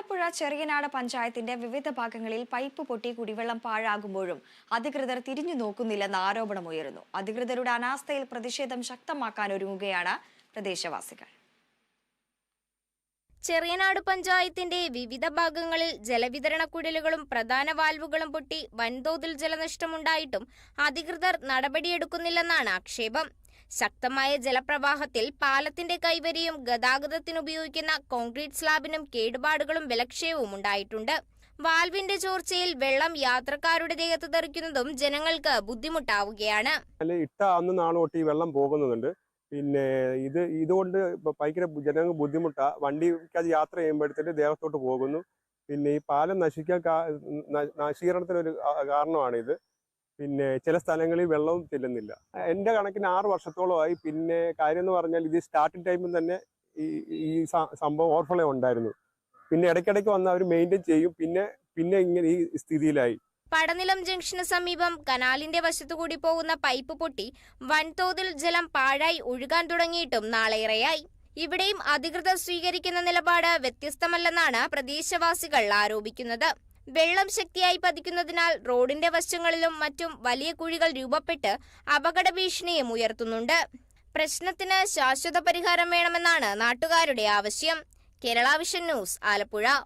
ആലപ്പുഴ ചെറിയനാട് പഞ്ചായത്തിന്റെ വിവിധ ഭാഗങ്ങളിൽ പൈപ്പ് പൊട്ടി കുടിവെള്ളം പാഴാകുമ്പോഴും അധികൃതർ തിരിഞ്ഞു നോക്കുന്നില്ലെന്ന ആരോപണമുയരുന്നു അധികൃതരുടെ അനാസ്ഥയിൽ പ്രതിഷേധം ശക്തമാക്കാൻ ഒരുങ്ങുകയാണ് പ്രദേശവാസികൾ. ചെറിയനാട് പഞ്ചായത്തിന്റെ വിവിധ ഭാഗങ്ങളിൽ ജലവിതരണ കുഴലുകളും പ്രധാന വാൽവുകളും പൊട്ടി വൻതോതിൽ ജലനഷ്ടമുണ്ടായിട്ടും അധികൃതർ നടപടിയെടുക്കുന്നില്ലെന്നാണ് ആക്ഷേപം. ശക്തമായ ജലപ്രവാഹത്തിൽ പാലത്തിന്റെ കൈവരിയും ഗതാഗതത്തിനുപയോഗിക്കുന്ന കോൺക്രീറ്റ് സ്ലാബിനും കേടുപാടുകളും വിലക്ഷയവും ഉണ്ടായിട്ടുണ്ട്. വാൽവിന്റെ ചോർച്ചയിൽ വെള്ളം യാത്രക്കാരുടെ ദേഹത്ത് തെറിക്കുന്നതും ജനങ്ങൾക്ക് ബുദ്ധിമുട്ടാവുകയാണ്. ഈ വെള്ളം പോകുന്നുണ്ട്. പിന്നെ ഇത് ഇതുകൊണ്ട് ഭയങ്കര ജനങ്ങൾക്ക് ബുദ്ധിമുട്ടാ. വണ്ടിക്ക് അത് യാത്ര ചെയ്യുമ്പോഴത്തേക്ക് ദേഹത്തോട്ട് പോകുന്നു. പിന്നെ ഈ പാലം നശിക്കാൻ നശീകരണത്തിനൊരു കാരണമാണിത്. പിന്നെ ചില സ്ഥലങ്ങളിൽ വെള്ളവും ചെല്ലുന്നില്ല. എന്റെ കണക്കിന് ആറ് വർഷത്തോളമായി പിന്നെ കാര്യം എന്ന് പറഞ്ഞാൽ ഇത് സ്റ്റാർട്ടിങ് ടൈമിൽ തന്നെ ഈ ഈ സംഭവം ഓവർഫ്ലോ ഉണ്ടായിരുന്നു. പിന്നെ ഇടയ്ക്കിടയ്ക്ക് വന്ന് അവർ മെയിന്റെയിൻ ചെയ്യും. പിന്നെ പിന്നെ ഇങ്ങനെ ഈ സ്ഥിതിയിലായി. പടനിലം ജംഗ്ഷന് സമീപം കനാലിന്റെ വശത്തുകൂടി പോകുന്ന പൈപ്പ് പൊട്ടി വൻതോതിൽ ജലം പാഴായി ഒഴുകാൻ തുടങ്ങിയിട്ടും നാളേറെയായി. ഇവിടെയും അധികൃതർ സ്വീകരിക്കുന്ന നിലപാട് വ്യത്യസ്തമല്ലെന്നാണ് പ്രദേശവാസികൾ ആരോപിക്കുന്നത്. വെള്ളം ശക്തിയായി പതിക്കുന്നതിനാൽ റോഡിന്റെ വശങ്ങളിലും മറ്റും വലിയ കുഴികൾ രൂപപ്പെട്ട് അപകട ഭീഷണിയും ഉയർത്തുന്നുണ്ട്. പ്രശ്നത്തിന് ശാശ്വത പരിഹാരം വേണമെന്നാണ് നാട്ടുകാരുടെ ആവശ്യം. Kerala vision news Alappuzha.